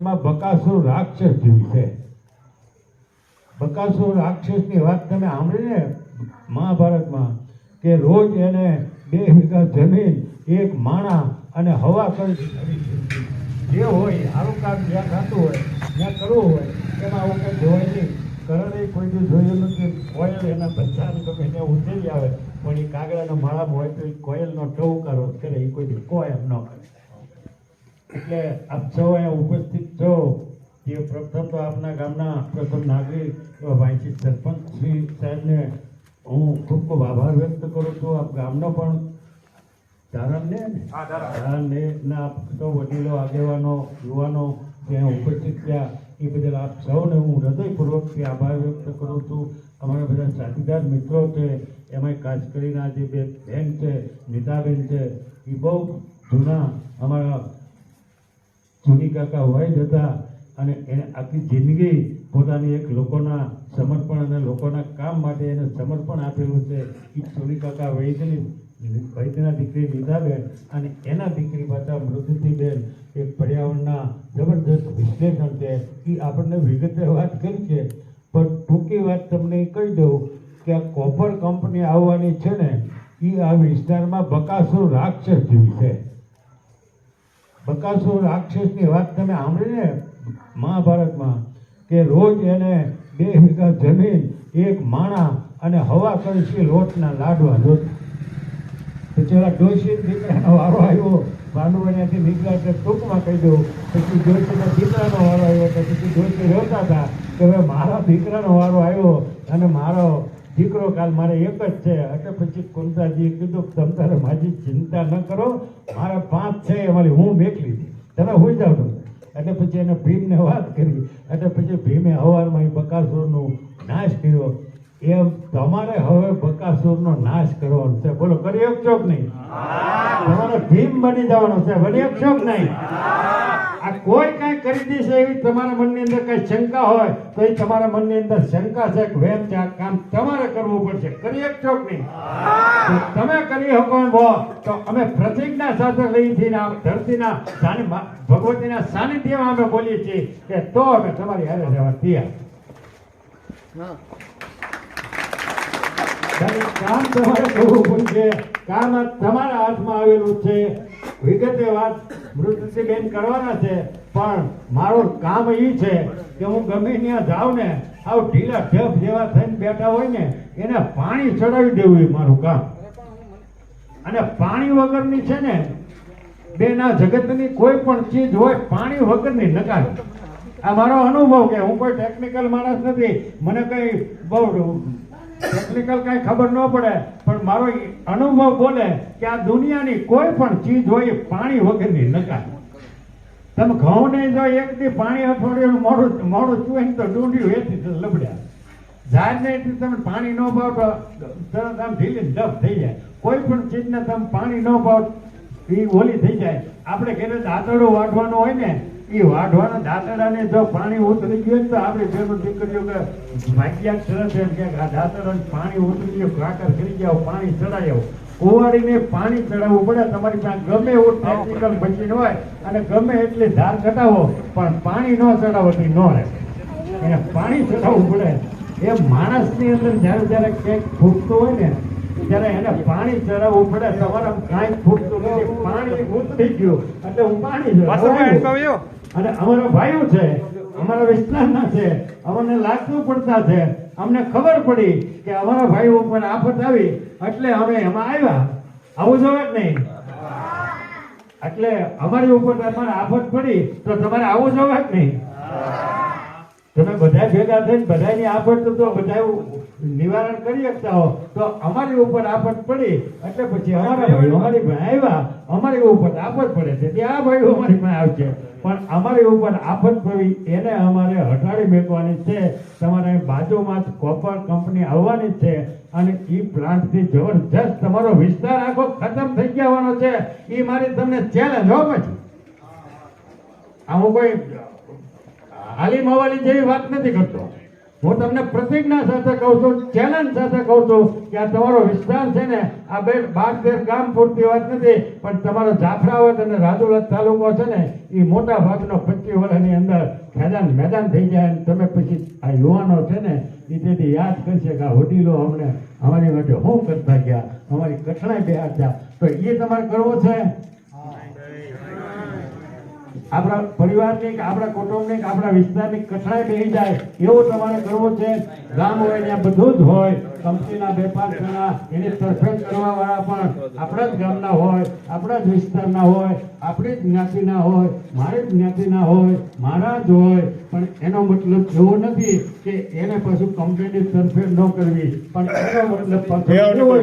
એમાં બકાસુર રાક્ષસ જેવી છે. બકાસુર રાક્ષસની વાત તમે સાંભળી ને મહાભારતમાં કે રોજ એને બે વીઘા જમીન, એક માણા અને હવા કરી. જે હોય, સારું કામ જ્યાં થતું હોય, જ્યાં કરવું હોય, એમાં આવું કંઈ જોવાય નહીં. કરણે કોઈ દિવસ જોયું નથી કોયલ એના બચ્ચાને ગમે એને ઉતરી આવે. પણ એ કાગડાના માળામાં હોય તો એ કોયલનો ટહુકારો કરે એ કોઈ કોઈ એમ ન કરે. એટલે આપ સૌ અહીંયા ઉપસ્થિત છો એ પ્રથમ તો આપના ગામના પ્રથમ નાગરિક વાંચી સરપંચ શ્રી સાહેબને હું ખૂબ ખૂબ આભાર વ્યક્ત કરું છું. આપ ગામનો પણ ધારણને ધારણને ના. આપ સૌ વડીલો આગેવાનો યુવાનો ત્યાં ઉપસ્થિત થયા એ બદલ આપ સૌને હું હૃદયપૂર્વકથી આભાર વ્યક્ત કરું છું. અમારા બધા સાથીદાર મિત્રો છે એમાંય ખાસ કરીને આ જે બે બેન છે નીતાબેન છે એ બહુ જૂના અમારા જૂની કાકા જ હતા અને એને આખી જિંદગી પોતાની એક લોકોના સમર્પણ અને લોકોના કામ માટે એને સમર્પણ આપેલું છે. એ જૂની કાકા વૈદની વૈદ્યના દીકરી નીતાબેન અને એના દીકરી પાછા મૃદુતિબેન, એ પર્યાવરણના જબરદસ્ત વિશ્લેષણ છે. એ આપણને વિગતે વાત કરી છે. પણ ટૂંકી વાત તમને કહી દઉં કે આ કોપર કંપની આવવાની છે ને એ આ વિસ્તારમાં બકાસુર રાક્ષસ જેવી છે. બકાસુર રાક્ષસની વાત તમે સાંભળી ને મહાભારતમાં કે રોજ એને બે વીઘા જમીન, એક માણા અને હવા કરી છે લોટના લાડવા જોતા. પેલા ડોશી દીકરાનો વારો આવ્યો. ભાનુભાઈથી નીકળ્યા એટલે ટૂંકમાં કહી દઉં, પછી ડોશીના દીકરાનો વારો આવ્યો તો પછી ડોશી રહેતા હતા. કે હવે મારા દીકરાનો વારો આવ્યો અને મારો દીકરો કાલ મારે એક જ છે. એટલે પછી કુંતાજીએ કીધું કે તમ તારે મારી ચિંતા ન કરો. મારા પાંચ છે એ મારી હું મેકલી હતી તમે હોઈ જાવ છો એટલે પછી એને ભીમને વાત કરી. એટલે પછી ભીમે હવારમાં એ બકાસુરનો નાશ કર્યો. એમ તમારે હવે બકાસુરનો નાશ કરવાનો છે. બોલો કરી શકશો કે નહીં? તમારે ભીમ બની જવાનો છે. બની શકશો કે નહીં? કોઈ કાંઈ કરી દેશે એવી તમારા મનની અંદર કઈ શંકા હોય તો એ તમારા મનની અંદર શંકા છે કે વેમ છે કામ તમારે કરવું પડશે. કરી શકશો કે નહીં તમે કરી શકો એમ હો તો અમે પ્રતિજ્ઞા સાથે લઈ થઈને આ ધરતીના સાની ભગવતીના સાનિધ્યમાં અમે બોલીએ છીએ કે તો અમે તમારી હારે રહેવા તૈયાર. કામ તમારે કરવું પડશે. કામ આ તમારા હાથમાં આવેલું છે. વિગતે વાત મૃત્યુબેન કરવાના છે, પણ મારું કામ એ છે કે હું ગમે ત્યાં જાઉં ને, આવ ઢીલા ઢબ જેવા થઈને બેઠા હોય ને, એને પાણી ચડાવી દેવું એ મારું કામ. અને પાણી વગરની છે ને, બેન જગતની કોઈ પણ ચીજ હોય, પાણી વગરની નકારી. આ મારો અનુભવ કે હું કોઈ ટેકનિકલ માણસ નથી, મને કઈ બહુ ટેકનિકલ કઈ ખબર ન પડે, પણ મારો અનુભવ બોલે કે આ દુનિયાની કોઈ પણ ચીજ હોય પાણી વગરની નકાર. તમે ઘઉં ને જો એક દી પાણી અઠવાડિયું મોડું મોડું ને તો ડુંડિયું એથી લબડ્યા. ઝાડ ને એથી તમે પાણી ન પાવ તો તરત આમ ઢીલી ને થઈ જાય. કોઈ પણ ચીજને તમે પાણી ન પાવ એ ઓલી થઈ જાય. આપણે ઘરે દાંતરડું વાઢવાનું હોય ને એ વાઢવાના દાંતરડાને જો પાણી ઉતરી ગયું તો આપણે બેનો દીકરીઓ કે ભાગ્યા સરસ એમ કે આ પાણી ઉતરી ગયું કાકર કરી જાવ પાણી ચડાઈ આવો. કુંવાડીને પાણી ચડાવવું પડે, તમારી પાસે ગમે એવું ટેકનિકલ મશીન હોય અને ગમે એટલી ધાર કટાવો પણ પાણી ન ચડાવવાથી ન રહે. એને પાણી ચડાવવું પડે. એ માણસની અંદર જ્યારે જ્યારે ક્યાંક ફૂટતો હોય ને ત્યારે એને પાણી ચડાવવું પડે સવારે કાંઈ ફૂટતું નથી. પાણી ઉતરી ગયું. એટલે હું પાણી અને અમારા ભાઈઓ છે અમારા વિસ્તારના છે અમને લાગતું પડતા છે. અમને ખબર પડી કે અમારા ભાઈઓ ઉપર આફત આવી. એટલે અમે એમાં આવ્યા. આવું જોવે જ નહીં. એટલે અમારી ઉપર તમારે આફત પડી તો તમારે આવું જોવે જ નહીં. તમે બધા ભેગા થઈને બધાની આફત તો બધા નિવારણ કરી શકતા હો તો અમારી ઉપર આફત પડી એટલે પછી અમારા ભાઈઓ અમારી પાસે આવ્યા અમારી ઉપર આફત પડે છે. ત્યાં આ ભાઈઓ અમારી પાસે આવશે. પણ અમારી ઉપર આફત પડી એને અમારે હટાડી મેકવાની છે. તમારે બાજુમાં જ કોપર કંપની આવવાની છે અને એ પ્લાન્ટથી જબરજસ્ત તમારો વિસ્તાર આખો ખતમ થઈ જવાનો છે. એ મારી તમને ચેલેન્જ હો પછી. આ હું કોઈ હાલી મવાલી જેવી વાત નથી કરતો. હું તમને પ્રતિજ્ઞા સાથે કહું છું ચેલેન્જ સાથે કહું છું કે આ તમારો વિસ્તાર છે ને, આ બે બાર તેર ગામ પૂરતી વાત નથી, પણ તમારો જાફરાવત અને રાજુલત તાલુકો છે ને એ મોટા ભાગનો પચીસ વર્ષની અંદર ખેદાન મેદાન થઈ જાય અને તમે પછી આ યુવાનો છે ને એ તેથી યાદ કરશે કે આ વડીલો અમને, અમારી માટે શું કરતા ગયા, અમારી કઠણાઈ બે હતા તો એ તમારે કરવો છે? આપણા પરિવારની આપણા કુટુંબની આપણા વિસ્તારની કઠણાઈ બેસી જાય, એવું તમારે કરવો છે? ગામ હોય ત્યાં બધું જ હોય. કંપનીના વેપાર જણા એની તરફેણ કરવા વાળા પણ આપણા જ ગામના હોય, આપણા જ વિસ્તારના હોય, આપણી જ જ્ઞાતિના હોય, મારી જ જ્ઞાતિના હોય, મારા જ હોય. પણ એનો મતલબ એવો નથી કે એને પાછું કંપની તરફેર ન કરવી. પણ એનો મતલબ એવો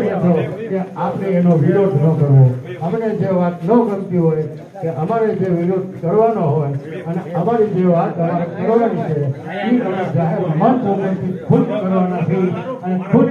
કે આપણે એનો વિરોધ ન કરવો. અમને જે વાત ન ગમતી હોય કે અમારે જે વિરોધ કરવાનો હોય અને અમારી જે વાત અમારે કરવાની છે એ અમે જાહેર ઉપરથી ખુદ કરવાના છે અને ખુદ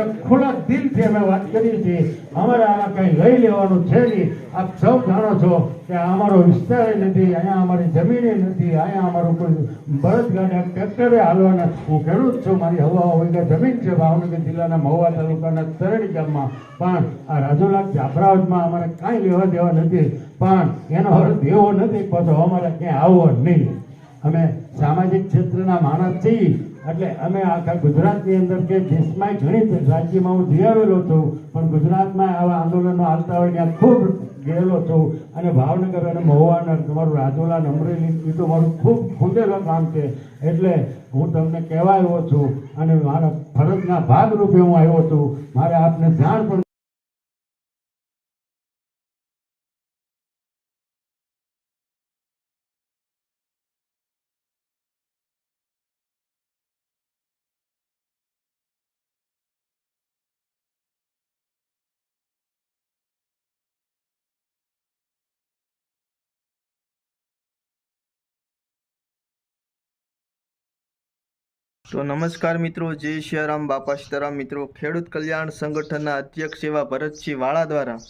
અમે ખુલ્લા દિલથી અમે વાત કરીએ છીએ. અમારે આમાં કંઈ લઈ લેવાનું છે નહીં. આપ સૌ જાણો છો કે અમારો વિસ્તાર નથી, અહીંયા અમારી જમીને નથી, અહીંયા અમારું કોઈ બળદગાડા ટ્રેક્ટરે હાલવાના. હું ખેડૂત છું, મારી હવા વીઘા જમીન છે, ભાવનગર જિલ્લાના મહુવા તાલુકાના તરણી ગામમાં. પણ આ રાજુલા જાફરાવતમાં અમારે કાંઈ લેવા દેવા નથી. પણ એનો અર્થ એવો નથી પાછો અમારે ક્યાંય આવવો નહીં. અમે સામાજિક ક્ષેત્રના માણસ છીએ. એટલે અમે આખા ગુજરાતની અંદર કે દેશમાં ઘણી રાજ્યમાં હું જઈ આવેલો છું, પણ ગુજરાતમાં આવા આંદોલનો હાલતા હોય ત્યાં ખૂબ ગયેલો છું. અને ભાવનગર અને મહુવાના તમારું રાજુલા અમરેલી તો મારું ખૂબ ખૂંદેલું કામ છે. એટલે હું તમને કહેવા આવ્યો છું અને મારા ફરજના ભાગરૂપે હું આવ્યો છું. મારે આપને જાણ પણ તો નમસ્કાર મિત્રો, જય સિયારામ બાપા સીતારામ મિત્રો, ખેડૂત કલ્યાણ સંગઠનના અધ્યક્ષ એવા ભરતસિંહ વાળા દ્વારા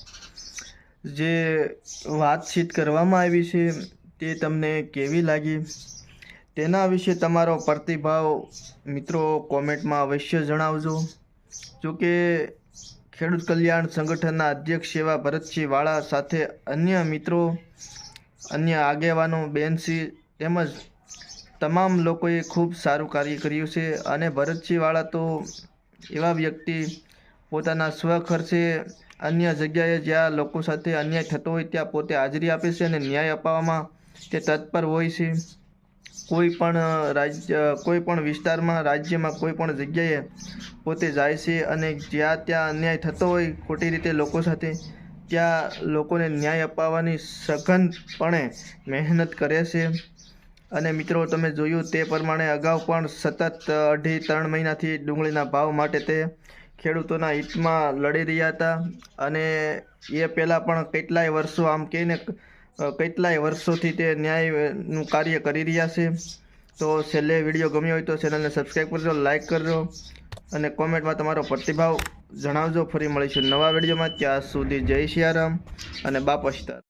જે વાતચીત કરવામાં આવી છે તે તમને કેવી લાગી? તેના વિશે તમારો પ્રતિભાવ મિત્રો કોમેન્ટમાં અવશ્ય જણાવજો. જો કે ખેડૂત કલ્યાણ સંગઠનના અધ્યક્ષ એવા ભરતસિંહ વાળા સાથે અન્ય મિત્રો, અન્ય આગેવાનો બેનસી તેમજ તમામ લોકોએ ખૂબ સારું કાર્ય કર્યું છે અને ભરતસિંહવાળા તો એવા વ્યક્તિ પોતાના સ્વખર્ચે અન્ય જગ્યાએ જ્યાં લોકો સાથે અન્યાય થતો હોય ત્યાં પોતે હાજરી આપે છે અને ન્યાય અપાવવામાં તે તત્પર હોય છે. કોઈ પણ રાજ્ય, કોઈ પણ વિસ્તારમાં, રાજ્યમાં કોઈ પણ જગ્યાએ પોતે જાય છે અને જ્યાં ત્યાં અન્યાય થતો હોય ખોટી રીતે લોકો સાથે, ત્યાં લોકોને ન્યાય અપાવવાની સઘનપણે મહેનત કરે છે. અને મિત્રો, તમે જોયું તે પ્રમાણે અગાઉ પણ સતત અઢી, ત્રણ મહિનાથી ડુંગળીના ભાવ માટે તે ખેડૂતોના હિતમાં લડી રહ્યા હતા. અને એ પહેલાં પણ કેટલાય વર્ષો, આમ કહીને કેટલાય વર્ષોથી તે ન્યાયનું કાર્ય કરી રહ્યા છે. તો છેલ્લે વીડિયો ગમ્યો હોય તો ચેનલને સબસ્ક્રાઈબ કરજો લાઈક કરજો અને કોમેન્ટમાં તમારો પ્રતિભાવ જણાવજો. ફરી મળીશું નવા વિડીયોમાં. ત્યાં સુધી જય સિયારામ અને બાપા સીતારામ